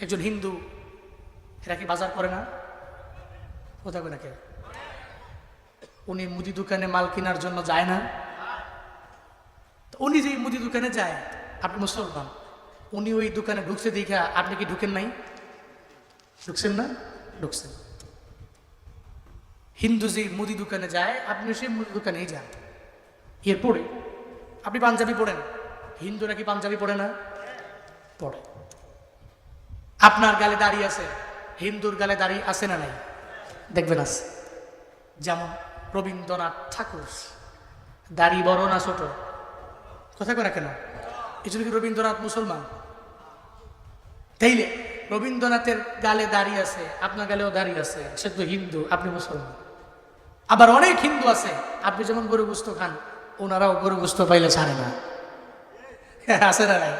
একজন হিন্দু, এরা কি বাজার করে না? করে নাকি উনি মুদি দোকানে মাল কেনার জন্য যায় না। উনি যে মুদি দোকানে যায়, আপনি মুসলমান, উনি ওই দোকানে ঢুকছে দেখা আপনি কি ঢুকেন নাই? ঢুকছেন না? ঢুকছেন। হিন্দু যে মুদি দোকানে যায় আপনি সেই মুদি দোকানেই যান। এরপরে আপনি পাঞ্জাবি পড়েন। হিন্দুরা কি পাঞ্জাবি পড়ে না? পড়ে। আপনার গালে দাড়ি আছে, হিন্দুর গালে দাঁড়িয়ে আছে না নাই? দেখবেন আছে যেমন রবীন্দ্রনাথ ঠাকুর, দাড়ি বড় না ছোট? কথা করে কেন? এই জন্য কি রবীন্দ্রনাথ মুসলমান? তাইলে রবীন্দ্রনাথের গালে দাড়ি আছে, আপনার গালেও দাড়ি আছে, সে তো হিন্দু, আপনি মুসলমান। আবার অনেক হিন্দু আছে, আপনি যেমন গরু গুস্ত খান, ওনারাও গরু গুস্ত পাইলে ছাড়ে না। আছে না নাই?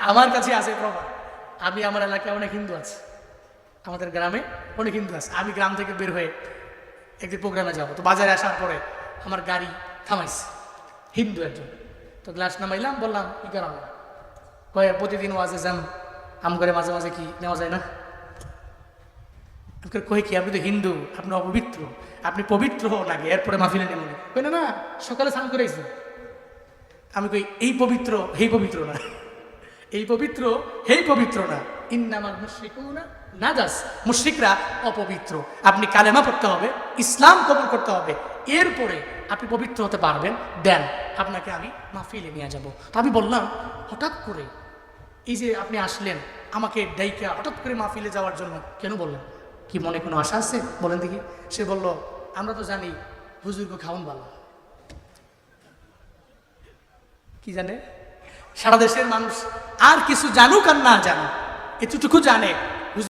আমার কাছে আছে প্রমাণ। আমি আমার এলাকায় অনেক হিন্দু আছে। আমাদের গ্রামে অনেক হিন্দু আছে। আমি গ্রাম থেকে বের হয়ে একদিন প্রোগ্রামে যাব। তো বাজারে আসার পরে আমার গাড়ি থামাইছে। হিন্দু একজন। তো গ্লাস নামাইলাম, বললাম, কি কারণে কয়ে, প্রতিদিন ওয়াজে যান আম করে মাঝে মাঝে কি নেওয়া যায় না? আমাকে কই কি? আপনি তো হিন্দু, আপনি অপবিত্র, আপনি পবিত্র হন আগে এরপরে মাফিলে নেবেন কই, না না, সকালে স্নান করেছি আমি কই, এই পবিত্র হেই পবিত্র না। এই পবিত্র হেই পবিত্র না। ইন্নামাল মুশরিকুনা নাজাস। মুশরিকরা অপবিত্র। আপনি কালেমা পড়তে হবে ইসলাম কবুল করতে হবে। এরপরে আপনি পবিত্র হতে পারবেন। দেন আপনাকে আমি মাহফিলে নিয়ে যাব। তো আমি বললাম হঠাৎ করে এই যে আপনি আসলেন আমাকে ডাইকা হঠাৎ করে মাহফিলে যাওয়ার জন্য কেন বললেন? কি মনে কোনো আশা আছে? বলেন দেখি। সে বলল আমরা তো জানি হুজুরকে খাওয়ান ভালো। কি জানে? সারা দেশের মানুষ আর কিছু জানুক আর না জানুক এতটুকু জানে।